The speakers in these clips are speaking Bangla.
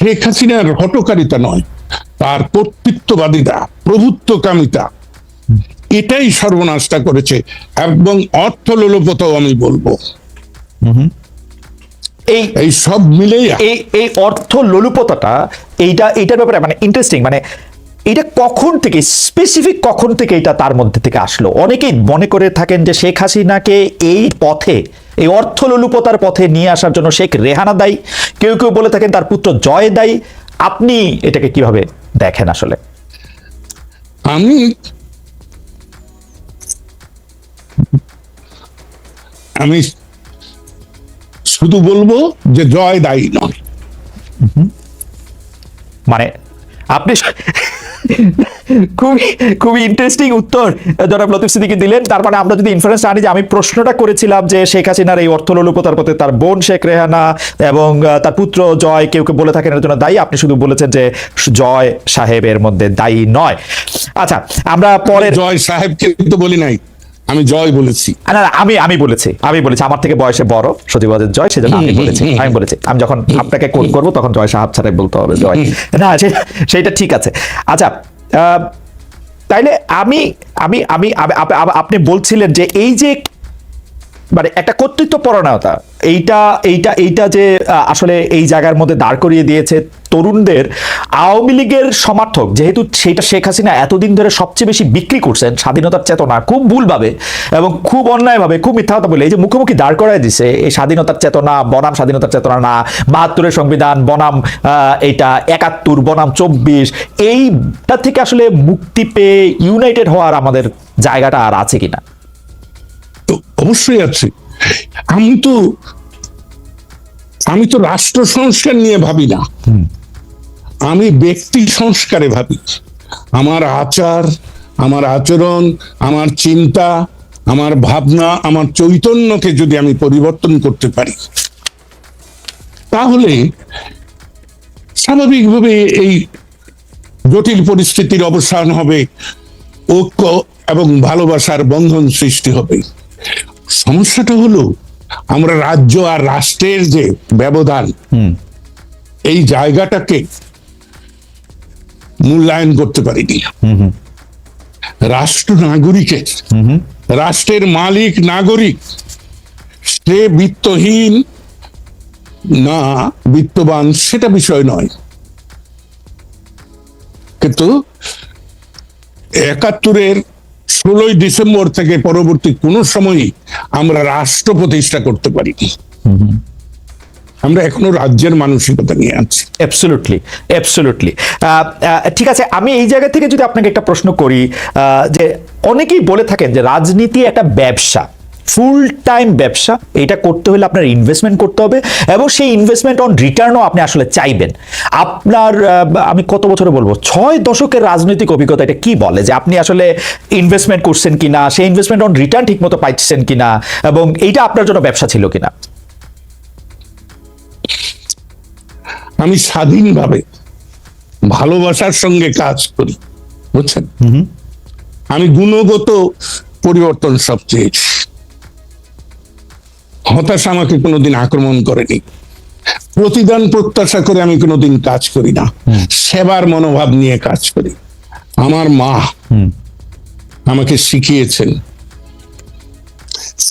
শেখ হাসিনার হটকারিতা নয় তার কর্তৃত্ববাদিতা প্রভুত্বকামিতা। এটাই সর্বনাশটা করেছে এবং অর্থলোলপতাও আমি বলব। এই এই সব মিলেই এই এই অর্থ লোলুপতাটা এইটা এইটার ব্যাপারে মানে ইন্টারেস্টিং মানে এটা কখন থেকে স্পেসিফিক কখন থেকে এটা তার মধ্যে থেকে আসলো? অনেকেই মনে করে থাকেন যে শেখ হাসিনাকে এই পথে এই অর্থ লোলুপতার পথে নিয়ে আসার জন্য শেখ রেহানা দায়ী। কেউ কেউ বলে থাকেন তার পুত্র জয় দায়ী। আপনি এটাকে কীভাবে দেখেন আসলে? আমি আমি শুধু বলব যে জয় দায়ী নয়। মানে আপনি খুবই খুবই ইন্টারেস্টিং উত্তর জনাব লতিফ সিদ্দিকি দিলেন। তার মানে আমরা যদি ইনফারেন্স আনি যে আমি প্রশ্নটা করেছিলাম যে শেখ হাসিনার এই অর্থলোলুপতার পথে তার বোন শেখ রেহানা এবং তার পুত্র জয় কেউ কেউ বলে থাকেন এর জন্য দায়ী। আপনি শুধু বলেছেন যে জয় সাহেবের মধ্যে দায়ী নয়। আচ্ছা আমরা পরে জয় সাহেবকে তো বলি নাই। আমি জয় বলেছি। না না, আমি আমি বলেছি আমি বলেছি আমার থেকে বয়সে বড় সচিবাদের জয় সেজন্য আমি বলেছি আমি বলেছি। আমি যখন আপনাকে কোট করব তখন জয় সাহাব ছাড়াই বলতে হবে জয়। না সে- সেইটা ঠিক আছে। আচ্ছা আহ, তাইলে আমি আমি আমি আপ- আপ- আপ- আপনি বলছিলেন যে এই যে মানে একটা কর্তৃত্ব পরায়ণতা এইটা এইটা এইটা যে আহ, আসলে এই জায়গার মধ্যে দাঁড় করিয়ে দিয়েছে তরুণদের আওয়ামী লীগের সমর্থক যেহেতু সেটা শেখ হাসিনা এতদিন ধরে সবচেয়ে বেশি বিক্রি করছেন স্বাধীনতার চেতনা খুব ভুলভাবে এবং খুব অন্যায়ভাবে খুব মিথ্যা কথা বলে এই যে মুখোমুখি দাঁড় করায় দিছে এই স্বাধীনতার চেতনা বনাম স্বাধীনতার চেতনা না বাহাত্তরের সংবিধান বনাম এইটা একাত্তর বনাম চব্বিশ এইটা থেকে আসলে মুক্তি পেয়ে ইউনাইটেড হওয়ার আমাদের জায়গাটা আর আছে কিনা? তো অবশ্যই আছে। আমি তো আমি তো রাষ্ট্র সংস্কার নিয়ে ভাবি না। আমি ব্যক্তি সংস্কারে ভাবি। আমার আচার আমার আচরণ আমার চিন্তা আমার ভাবনা আমার চৈতন্যকে যদি আমি পরিবর্তন করতে পারি তাহলে স্বাভাবিকভাবে এই জটিল পরিস্থিতির অবসান হবে ঐক্য এবং ভালোবাসার বন্ধন সৃষ্টি হবে। সমস্যাটা হলো আমরা রাজ্য আর রাষ্ট্রের যে ব্যবধান এই জায়গাটাকে মূল্যায়ন করতে পারিনি। রাষ্ট্র নাগরিকের রাষ্ট্রের মালিক নাগরিক সে বিত্তহীন না বিত্তবান সেটা বিষয় নয়। কিন্তু একাত্তরের ষোলোই ডিসেম্বর থেকে পরবর্তী কোন সময়ই আমরা রাষ্ট্র প্রতিষ্ঠা করতে পারিনি। আমরা এখনও রাজ্যের মানসিকতা নিয়ে আছি। অ্যাবসলুটলি অ্যাবসলুটলি ঠিক আছে, আমি এই জায়গা থেকে যদি আপনাকে একটা প্রশ্ন করি যে অনেকেই বলে থাকেন যে রাজনীতি একটা ব্যবসা ফুল টাইম ব্যবসা, এটা করতে হলে আপনার ইনভেস্টমেন্ট করতে হবে এবং সেই ইনভেস্টমেন্ট অন রিটার্নও আপনি আসলে চাইবেন। আপনার আমি কত বছরে বলব, ছয় দশকের রাজনৈতিক অভিজ্ঞতা, এটা কি বলে যে আপনি আসলে ইনভেস্টমেন্ট করছেন কিনা, সেই ইনভেস্টমেন্ট অন রিটার্ন ঠিক মতো পাইছেন কিনা এবং এইটা আপনার জন্য ব্যবসা ছিল কিনা? আমি স্বাধীনভাবে ভালোবাসার সঙ্গে কাজ করি বুঝছেন? আমি গুণগত পরিবর্তন সব চেয়েছি। হতাশা আমাকে কোনোদিন আক্রমণ করেনি। প্রতিদান প্রত্যাশা করে আমি কোনোদিন কাজ করি না। সেবার মনোভাব নিয়ে কাজ করি। আমার মা আমাকে শিখিয়েছেন।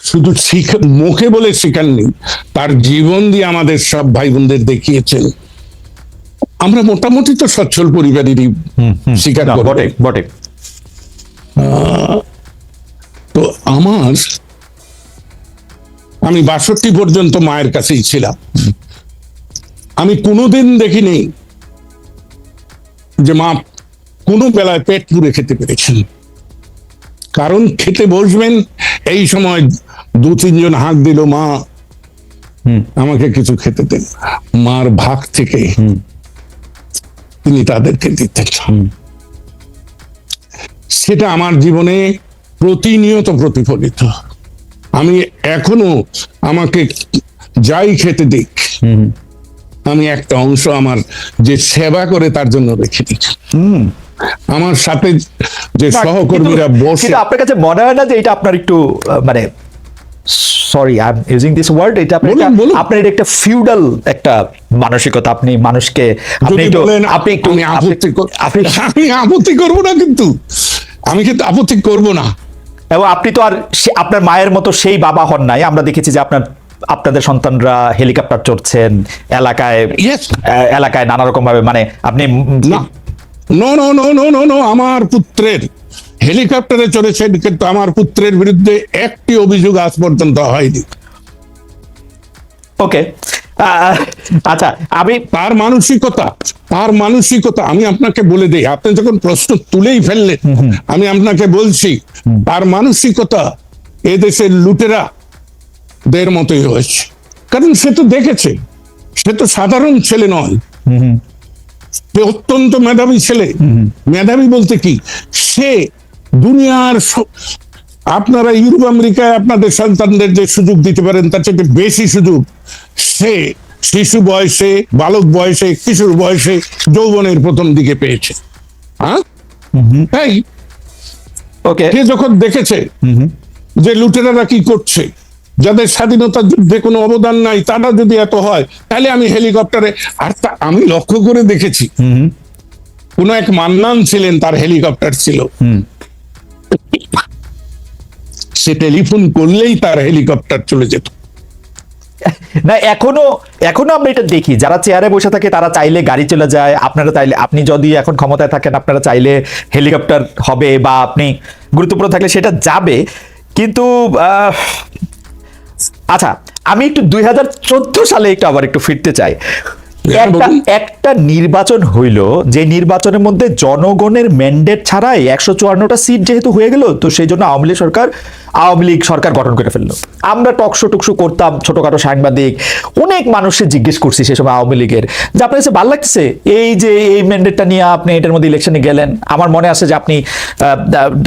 শুধু শিখ মুখে বলে শেখাননি তার জীবন দিয়ে আমাদের সব ভাই বোনদের দেখিয়েছেন। আমরা মোটামুটি তো সচ্ছল পরিবারেরই স্বীকার বটে বটে। তো আমার আমি বাষট্টি পর্যন্ত মায়ের কাছেই ছিলাম। আমি কোনোদিন দেখিনি যে মা কোনো বেলায় পেট পুরে খেতে পেরেছেন। কারণ খেতে বসবেন এই সময় দু তিনজন হাঁক দিল মা আমাকে কিছু খেতে দেন মার ভাগ থেকে তিনি তাদেরকে দিতেন সেটা আমার জীবনে প্রতিনিয়ত প্রতিফলিত। আমি এখনও আমাকে যাই খেতে দিক আমি একটা অংশ আমার যে সেবা করে তার জন্য রেখে দিই। আমার সাথে যে সহকর্মীরা বসে আপনার কাছে মনে হয় না যে এটা আপনার একটু মানে sorry I am using this word এটা বলুন। আপনার এটা একটা ফিউডাল একটা মানসিকতা। আপনি মানুষকে আপনি একটু আপনি একটু আপনি- আপত্তি আপনি আমি আপত্তি করব না কিন্তু। আমি কিন্তু আপত্তি করব না। এবং আপনি তো আর আপনার মায়ের মতো সেই বাবা হন নাই। আমরা দেখেছি যে আপনার আপনাদের সন্তানরা হেলিকপ্টার চড়ছেন এলাকায়. এলাকায় নানা রকম ভাবে মানে আপনি no. No no no no no আমার পুত্রের হেলিকপ্টারে চড়েছেন কিন্তু আমার পুত্রের বিরুদ্ধে একটি অভিযোগ আজ পর্যন্ত হয়নি। ওকে আচ্ছা আমি তার মানসিকতা তার মানসিকতা আমি আপনাকে বলে দেই। আপনি যখন প্রশ্ন তুলেই ফেললেন আমি আপনাকে বলছি তার মানসিকতা এদেশের লুটেরা দের মতোই হয়েছে। কারণ সে তো দেখেছে সে তো সাধারণ ছেলে নয়। সে অত্যন্ত মেধাবী ছেলে। মেধাবী বলতে কি? সে দুনিয়ার আপনারা ইউরোপ আমেরিকায় আপনাদের সন্তানদের যে সুযোগ দিতে পারেন তার চেয়ে বেশি সুযোগ সে শিশু বয়সে বালক বয়সে কিশোর বয়সে যৌবনের প্রথম দিকে পেয়েছে। হ্যাঁ? তাই? ওকে। সে যখন দেখেছে যে লুটেরারা কি করছে যাদের স্বাধীনতার যুদ্ধে কোনো অবদান নাই তারা যদি এত হয় তাহলে আমি হেলিকপ্টারে আর তা আমি লক্ষ্য করে দেখেছি। কোন এক মান্নান ছিলেন তার হেলিকপ্টার ছিল। সে টেলিফোন করলেই তার হেলিকপ্টার চলে যেত। না, এখনও এখনও আমরা এটা দেখি। যারা চেয়ারে বসে থাকে, তারা চাইলে গাড়ি চলে যায়। আপনারা চাইলে, আপনি যদি এখন ক্ষমতায় থাকেন, আপনারা চাইলে হেলিকপ্টার হবে বা আপনি গুরুত্বপূর্ণ থাকলে সেটা যাবে। কিন্তু আচ্ছা আমি একটু দুই হাজার চোদ্দ সালে একটু আবার একটু ফিরতে চাই। একটা নির্বাচন হইল যে নির্বাচনের মধ্যে জনগণের ম্যান্ডেট ছাড়াই একশো চুয়ান্নটা সিট যেহেতু হয়ে গেল তো সেই জন্য আওয়ামী লীগ সরকার আওয়ামী লীগ সরকার গঠন করে ফেলল। আমরা টকশো টুকশো করতাম ছোটখাটো সাংবাদিক অনেক মানুষের জিজ্ঞেস করছি সে সময় আওয়ামী লীগের যে আপনার কাছে ভালো লাগতেছে? এই যে এই ম্যান্ডেটটা নিয়ে আপনি এটার মধ্যে ইলেকশনে গেলেন আমার মনে আছে যে আপনি আহ,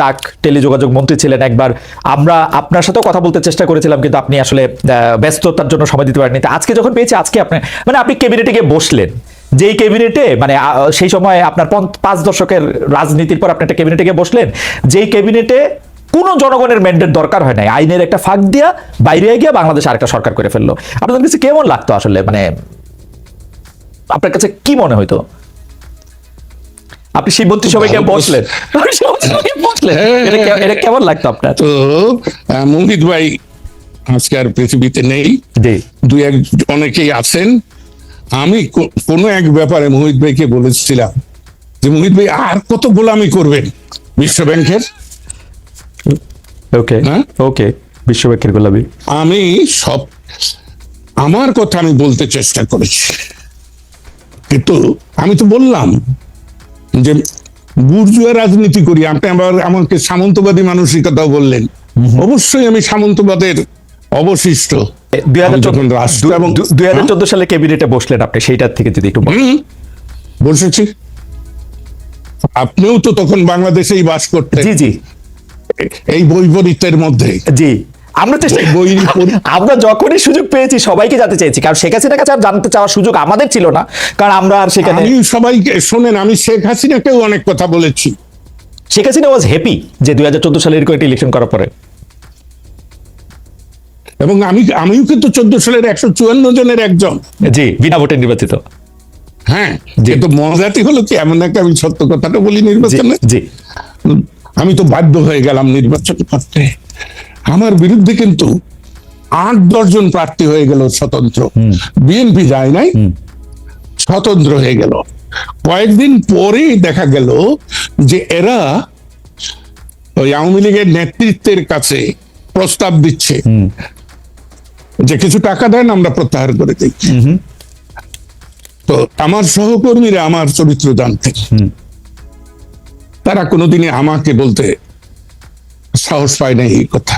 ডাক টেলিযোগাযোগ মন্ত্রী ছিলেন একবার আমরা আপনার সাথেও কথা বলতে চেষ্টা করেছিলাম কিন্তু আপনি আসলে আহ, ব্যস্ততার জন্য সময় দিতে পারেননি। তা আজকে যখন পেয়েছি আজকে আপনি মানে আপনি ক্যাবিনেটে গিয়ে বসলেন। যেই ক্যাবিনেটে মানে সেই সময় আপনার পাঁচ দশকের রাজনীতির পর আপনি একটা ক্যাবিনেটে গিয়ে বসলেন যেই ক্যাবিনেটে কোনো জনগণের ম্যান্ডেট দরকার হয় নাই। আইনের একটা ফাঁক দিয়া বাইরে গিয়ে বাংলাদেশ আরেকটা সরকার করে ফেলল। আপনাদের কাছে কেমন লাগতো আসলে? মানে আপনার কাছে কি মনে হইতো? আপনি সেই মন্ত্রী সবাইকে বসলেন। আপনি সেই মন্ত্রিসভায় বসলেন। এটা কেমন লাগতো আপনার? তো মোহিত ভাই আজকে আর পৃথিবীতে নেই। দুই এক অনেকেই আছেন। আমি কোনো এক ব্যাপারে মোহিত ভাইকে বলেছিলাম যে মোহিত ভাই আর কত গোলামি করবেন বিশ্ব ব্যাংকের? ওকে হ্যাঁ? ওকে বিশ্বব্যাংকের গোলাপি আমি সব আমার কথা আমি বলতে চেষ্টা করেছি। কিন্তু আমি তো বললাম যে বুর্জুয়া রাজনীতি করি। আপনি আবার আমাকে সামন্তবাদী মানসিকতাও বললেন। অবশ্যই আমি সামন্তবাদের অবশিষ্ট। দুই হাজার চোদ্দ সালে ক্যাবিনেটে বসলেন আপনি সেইটার থেকে যদি একটু বসেছি। আপনিও তো তখন বাংলাদেশেই বাস করতেন। জি জি। এই বৈপরীত্যের মধ্যে। জি। আমরা চেষ্টা বই আমরা যখনই সুযোগ পেয়েছি সবাইকে জানতে চেয়েছি। কারণ শেখ হাসিনার কাছে আর জানতে চাওয়ার সুযোগ আমাদের ছিল না। কারণ আমরা আর সেখানে আমি সবাইকে শোনেন আমি শেখ হাসিনাকেও অনেক কথা বলেছি। শেখ হাসিনা ওয়াজ হ্যাপি যে দুই হাজার চোদ্দ সালে এরকম একটা ইলেকশন করার পরে। এবং আমি আমিও কিন্তু চোদ্দ সালের একশো চুয়ান্ন জনের একজন। জি বিনা ভোটে নির্বাচিত। হ্যাঁ। কিন্তু মজাটি হলো কি এমন একটা আমি সত্য কথাটা বলি নির্বাচনে। জি আমি তো বাধ্য হয়ে গেলাম নির্বাচন করতে। আমার বিরুদ্ধে কিন্তু আট দশজন প্রার্থী হয়ে গেল স্বতন্ত্র। বিএনপি যায় নাই। স্বতন্ত্র হয়ে গেল। কয়েকদিন পরেই দেখা গেল যে এরা ওই আওয়ামী লীগের নেতৃত্বের কাছে প্রস্তাব দিচ্ছে। যে কিছু টাকা দেন আমরা প্রত্যাহার করে দিই। তো আমার সহকর্মীরা আমার চরিত্র জানতেন তারা কোনোদিনই আমাকে বলতে সাহস পায় না এই কথা।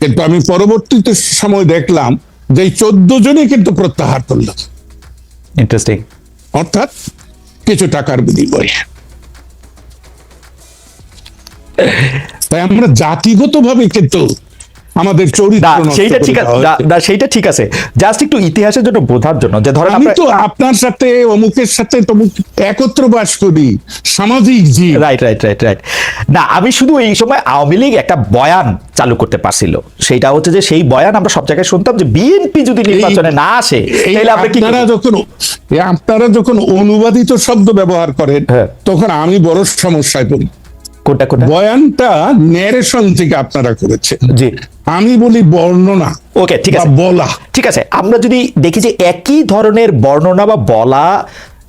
কিন্তু আমি পরবর্তীতে সময় দেখলাম যে এই চোদ্দ জনই কিন্তু প্রত্যাহার করল। ইন্টারেস্টিং অর্থাৎ কিছু টাকার বিনিময়ে। তাই আমরা জাতিগতভাবে কিন্তু আমাদের চরিত্র সেইটা ঠিক আছে সেইটা ঠিক আছে। জাস্ট একটু ইতিহাসের জন্য বোঝার জন্য যে ধরেন আমি তো আপনার সাথে অমুকের সাথে তমুক একত্র বাস করি সামাজিক জীব। রাইট রাইট রাইট রাইট না আমি শুধু এই সময় আওয়ামী লীগ একটা বয়ান চালু করতে পারছিল। সেইটা হচ্ছে যে সেই বয়ান আমরা সব জায়গায় শুনতাম যে বিএনপি যদি নির্বাচনে না আসে তাহলে আমরা কি আপনারা যখন আপনারা যখন অনুবাদিত শব্দ ব্যবহার করেন হ্যাঁ। তখন আমি বড় সমস্যায় পড়ি। কোনটা কোনটা বয়ানটা ন্যারেশন থেকে আপনারা করেছেন জি। আমি বলি বর্ণনা ওকে ঠিক আছে। বলা। ঠিক আছে আমরা যদি দেখি যে একই ধরনের বর্ণনা বা বলা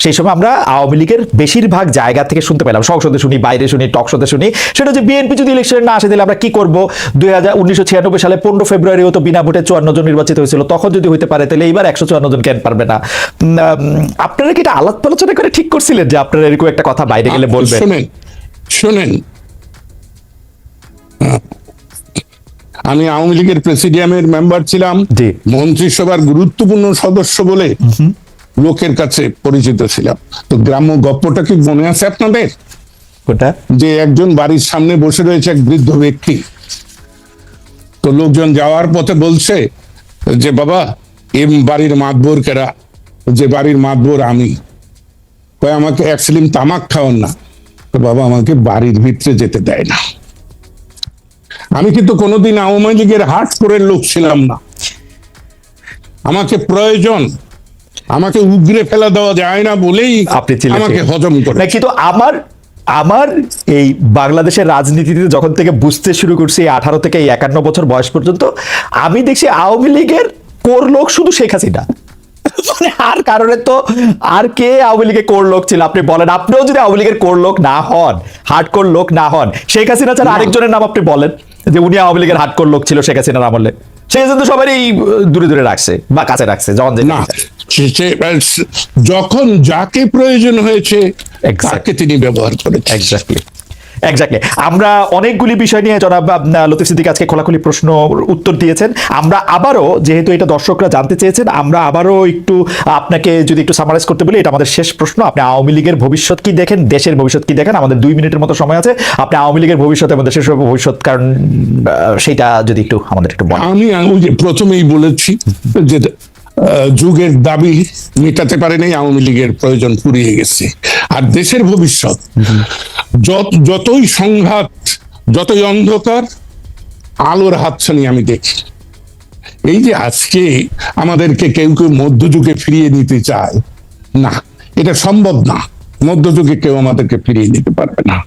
সেই সময় আমরা আওয়ামী লীগের বেশিরভাগ জায়গা থেকে শুনতে পেলাম। সংসদে শুনি বাইরে শুনি টকশোতে শুনি। সেটা হচ্ছে বিএনপি যদি ইলেকশনে না আসে তাহলে আমরা কি করব? দুই হাজার উনিশশো ছিয়ানব্বই সালে পনেরো ফেব্রুয়ারিও তো বিনা ভোটে চুয়ান্ন জন নির্বাচিত হয়েছিল। তখন যদি হইতে পারে তাহলে এইবার একশো চুয়ান্ন জন কেন পারবে না? আপনারা কি এটা আলাপ আলোচনা করে ঠিক করছিলেন যে আপনারা এরকম একটা কথা বাইরে গেলে বলবেন? শোনেন আমি আওয়ামী লীগের প্রেসিডিয়ামের মেম্বার ছিলাম। মন্ত্রিসভার গুরুত্বপূর্ণ সদস্য বলে লোকের কাছে পরিচিত ছিলাম। তো গ্রাম্য গপ্পটা কি মনে আছে আপনাদের? কোনটা? যে একজন বাড়ির সামনে বসে রয়েছে এক বৃদ্ধ ব্যক্তি। তো লোকজন যাওয়ার পথে বলছে যে বাবা এম বাড়ির মাতবর কেরা? যে বাড়ির মাতবর আমি। কয় আমাকে এক সিলিম তামাক খাওয়ান না। তো বাবা আমাকে বাড়ির ভিতরে যেতে দেয় না। আমি কিন্তু কোনোদিন আওয়ামী লীগের হাট করে লোক ছিলাম না। আমাকে প্রয়োজন আমাকে উগরে ফেলা দেওয়া যায় না বলেই আপনি আমাকে হজম করে। কিন্তু আমার আমার এই বাংলাদেশের রাজনীতিতে যখন থেকে বুঝতে শুরু করছি এই আঠারো থেকে এই একান্ন বছর বয়স পর্যন্ত আমি দেখছি আওয়ামী লীগের কোর লোক শুধু শেখ হাসিনা। মানে আর কারণে তো আর কে আওয়ামী লীগের কোর লোক ছিল? আপনি বলেন আপনিও যদি আওয়ামী লীগের কোর লোক না হন হার্ড কোর লোক না হন শেখ হাসিনা ছাড়া আরেকজনের নাম আপনি বলেন যে উনি আওয়ামী লীগের হার্ড কোর লোক ছিল শেখ হাসিনার আমলে। সে কিন্তু সবাই দূরে দূরে রাখছে বা কাছে রাখছে যখন না সে- যখন যাকে প্রয়োজন হয়েছে তাকে তিনি ব্যবহার করেছেন। এক্স্যাক্টলি এক্স্যাক্টলি আমরা অনেকগুলি বিষয় নিয়ে জনাব লতিফ সিদ্দিক আজকে খোলাখুলি প্রশ্ন উত্তর দিয়েছেন। আমরা আবারও, যেহেতু এটা দর্শকরা জানতে চেয়েছেন, আমরা আবারও একটু আপনাকে যদি একটু সামারাইজ করতে বলি, এটা আমাদের শেষ প্রশ্ন। আপনি আওয়ামী লীগের ভবিষ্যৎ কি দেখেন? দেশের ভবিষ্যৎ কি দেখেন? আমাদের দুই মিনিটের মতো সময় আছে। আপনি আওয়ামী লীগের ভবিষ্যৎ এবং দেশের ভবিষ্যৎ, কারণ সেটা যদি একটু আমাদের একটু আমি প্রথমেই বলেছি যে যুগের দাবি মেটাতে পারে নাই আওয়ামী লীগের প্রয়োজন ফুরিয়ে গেছে। আর দেশের ভবিষ্যৎ যত যতই সংঘাত যতই অন্ধকার আলোর হাতছানি আমি দেখি। এই যে আজকে আমাদেরকে কেউ কেউ মধ্যযুগে ফিরিয়ে নিতে চায় না এটা সম্ভব না। মধ্যযুগে কেউ আমাদেরকে ফিরিয়ে নিতে পারবে না।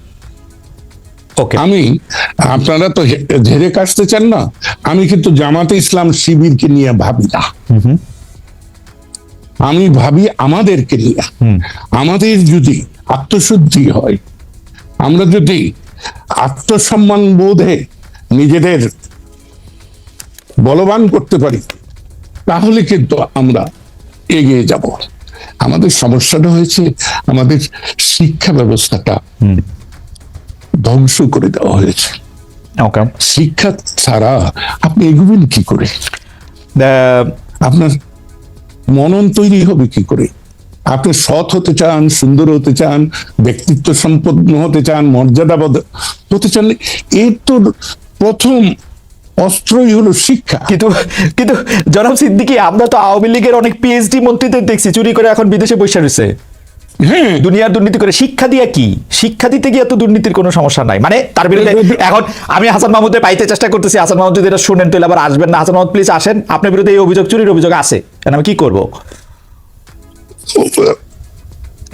ওকে। আমি আপনারা তো ঝেড়ে কাটতে চান না? আমি কিন্তু জামাতে ইসলাম শিবিরকে নিয়ে ভাবি না। আমি ভাবি আমাদেরকে নিয়ে। আমাদের যদি আত্মশুদ্ধি হয় আমরা যদি আত্মসম্মান বোধে নিজেদের বলবান করতে পারি তাহলে কিন্তু আমরা এগিয়ে যাব। আমাদের সমস্যাটা হয়েছে আমাদের শিক্ষা ব্যবস্থাটা ধ্বংস করে দেওয়া হয়েছে। শিক্ষা ছাড়া আপনি এগোবেন কি করে? আপনার মনন তৈরি হবে কি করে? আপনি সৎ হতে চান, সুন্দর হতে চান, ব্যক্তিত্ব সম্পন্ন হতে চান, মর্যাদাবোধ হতে চান এর তো প্রথম অস্ত্রই হলো শিক্ষা। কিন্তু কিন্তু জনাব সিদ্দিকি, আমরা তো আওয়ামী লীগের অনেক পিএইচডি মন্ত্রীদের দেখছি, চুরি করে এখন বিদেশে বসে রয়েছে। দুনিয়ার দুর্নীতি করে শিক্ষা দিয়ে কি? শিক্ষা দিতে গিয়ে তো দুর্নীতির কোনো সমস্যা নাই। মানে তার বিরুদ্ধে এখন আমি হাসান মাহমুদের পাইতে চেষ্টা করতেছি। হাসান মাহমুদ যদি এটা শুনেন তাহলে আবার আসবেন না। হাসান মাহমুদ প্লিজ আসেন। আপনার বিরুদ্ধে এই অভিযোগ চুরির অভিযোগ আছে। কেন আমি কি করব?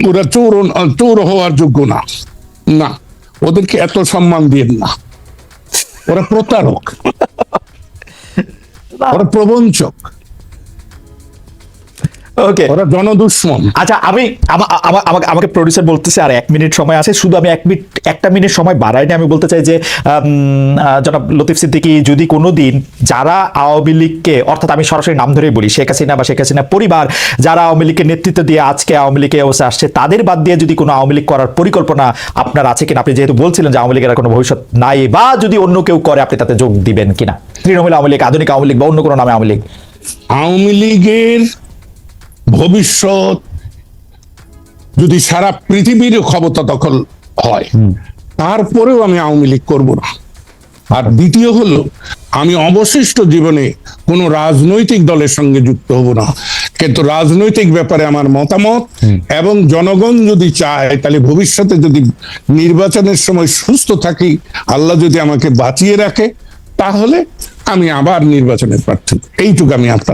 ওরা চোর চোর হওয়ার যোগ্য না। না ওদেরকে এত সম্মান দিয়েন না। ওরা প্রতারক। ওরা প্রবঞ্চক। ওকে ওরা জনদুশ্মন। আচ্ছা আমি আমা- আমা- আমাকে আমাকে প্রডিউসার বলতেছে আর এক মিনিট সময় আছে শুধু আমি এক মিনিট একটা মিনিট সময় বাড়াইনি আমি বলতে চাই যে জনাব লতিফ সিদ্দিকি যদি কোনো দিন যারা আওয়ামী লীগকে অর্থাৎ আমি সরাসরি নাম ধরেই বলি শেখ হাসিনা বা শেখ হাসিনা পরিবার যারা আওয়ামী লীগকে নেতৃত্ব দিয়ে আজকে আওয়ামী লীগের অবস্থা আসছে তাদের বাদ দিয়ে যদি কোনো আওয়ামী লীগ করার পরিকল্পনা আপনার আছে কিনা? আপনি যেহেতু বলছিলেন যে আওয়ামী লীগের কোনো ভবিষ্যৎ নাই বা যদি অন্য কেউ করে আপনি তাতে যোগ দিবেন কিনা? তৃণমূল আওয়ামী লীগ আধুনিক আওয়ামী লীগ বা অন্য কোনো নামে আওয়ামী লীগ। আওয়ামী লীগের ভবিষ্যৎ যদি সারা পৃথিবীর ক্ষমতা দখল হয় তারপরেও আমি আওয়ামী লীগ করব না। আর দ্বিতীয় হলো আমি অবশিষ্ট জীবনে কোনো রাজনৈতিক দলের সঙ্গে যুক্ত হব না। কিন্তু রাজনৈতিক ব্যাপারে আমার মতামত এবং জনগণ যদি চায় তাহলে ভবিষ্যতে যদি নির্বাচনের সময় সুস্থ থাকি আল্লাহ যদি আমাকে বাঁচিয়ে রাখে তাহলে আমি আবার নির্বাচনের প্রার্থী। এইটুকু আমি আপনার